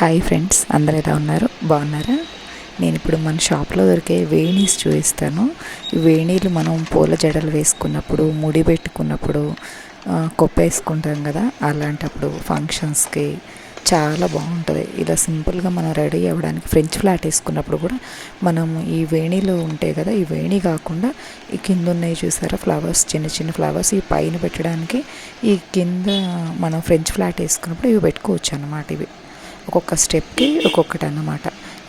Hi friends అందరు ఎలా ఉన్నారు? బాగున్నారా? నేను ఇప్పుడు మన షాప్లో దొరికే వేణీస్ చూపిస్తాను. ఈ వేణీలు మనం పూల జడలు వేసుకున్నప్పుడు ముడి పెట్టుకున్నప్పుడు కొప్పేసుకుంటాం కొప్ప వేసుకుంటాం కదా అలాంటప్పుడు ఫంక్షన్స్కి చాలా బాగుంటుంది. ఇలా సింపుల్గా మనం రెడీ అవ్వడానికి ఫ్రెంచ్ ఫ్లాట్ వేసుకున్నప్పుడు కూడా మనం ఈ వేణీలు ఉంటాయి కదా ఈ వేణి కాకుండా ఈ కింద ఉన్నాయి చూసారా? ఫ్లవర్స్ చిన్న చిన్న ఫ్లవర్స్ ఈ పైన పెట్టడానికి ఈ కింద మనం ఫ్రెంచ్ ఫ్లాట్ వేసుకున్నప్పుడు ఇవి పెట్టుకోవచ్చు అన్నమాట ఇవి. ఒక్కొక్క స్టెప్కి ఒక్కొక్కటి అన్నమాట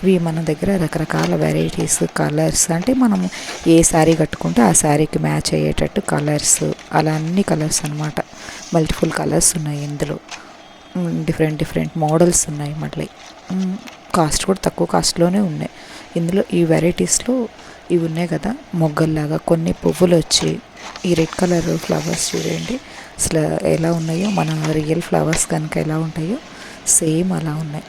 ఇవి మన దగ్గర రకరకాల వెరైటీస్ కలర్స్ అంటే మనం ఏ శారీ కట్టుకుంటే ఆ శారీకి మ్యాచ్ అయ్యేటట్టు కలర్స్ అలా అన్ని కలర్స్ అనమాట మల్టిపుల్ కలర్స్ ఉన్నాయి ఇందులో. డిఫరెంట్ డిఫరెంట్ మోడల్స్ ఉన్నాయి మళ్ళీ. కాస్ట్ కూడా తక్కువ కాస్ట్లోనే ఉన్నాయి. ఇందులో ఈ వెరైటీస్లో ఇవి ఉన్నాయి కదా మొగ్గల్లాగా కొన్ని పువ్వులు వచ్చి ఈ రెడ్ కలర్ ఫ్లవర్స్ చూడండి. అసలు ఎలా ఉన్నాయో మన రియల్ ఫ్లవర్స్ కనుక ఎలా ఉంటాయో సేమ్ అలా ఉన్నాయి.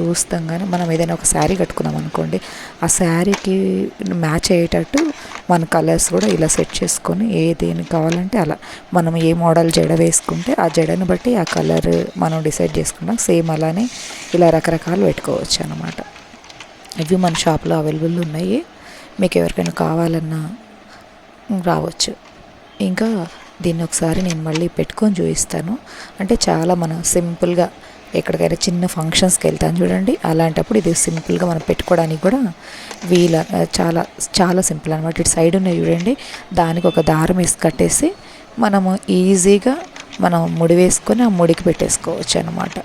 చూస్తాగానే మనం ఏదైనా ఒక శారీ కట్టుకున్నాం అనుకోండి ఆ శారీకి మ్యాచ్ అయ్యేటట్టు మన కలర్స్ కూడా ఇలా సెట్ చేసుకొని ఏ దేనికి కావాలంటే అలా మనం ఏ మోడల్ జడ వేసుకుంటే ఆ జడను బట్టి ఆ కలర్ మనం డిసైడ్ చేసుకున్నాం సేమ్ అలానే ఇలా రకరకాలు పెట్టుకోవచ్చు అనమాట ఇవి మన షాప్లో అవైలబుల్ ఉన్నాయి. మీకు ఎవరికైనా కావాలన్నా రావచ్చు. ఇంకా దీన్ని ఒకసారి నేను మళ్ళీ పెట్టుకొని చూపిస్తాను. అంటే చాలా మనం సింపుల్గా ఎక్కడికైనా చిన్న ఫంక్షన్స్కి వెళ్తాను చూడండి. అలాంటప్పుడు ఇది సింపుల్గా మనం పెట్టుకోవడానికి కూడా వీల చాలా చాలా సింపుల్ అనమాట ఇటు సైడ్ ఉన్నాయి చూడండి. దానికి ఒక దారం వేసి కట్టేసి మనము ఈజీగా మనం ముడి వేసుకొని ఆ ముడికి పెట్టేసుకోవచ్చు అనమాట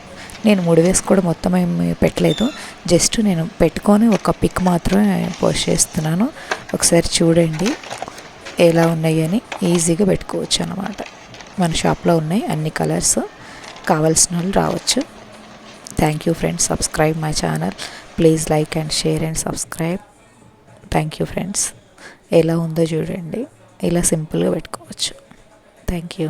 నేను ముడి వేసుకోవడం మొత్తం ఏమి పెట్టలేదు. జస్ట్ నేను పెట్టుకొని ఒక పిక్ మాత్రమే పోస్ట్ చేస్తున్నాను. ఒకసారి చూడండి ఎలా ఉన్నాయి అని ఈజీగా పెట్టుకోవచ్చు అనమాట మన షాప్లో ఉన్నాయి అన్ని కలర్స్ కావాల్సిన వాళ్ళు రావచ్చు. Thank you friends subscribe my channel please like and share and subscribe thank you friends ఎలా ఉందో చూడండి. ఇలా సింపుల్గా పెట్టుకోవచ్చు. Thank you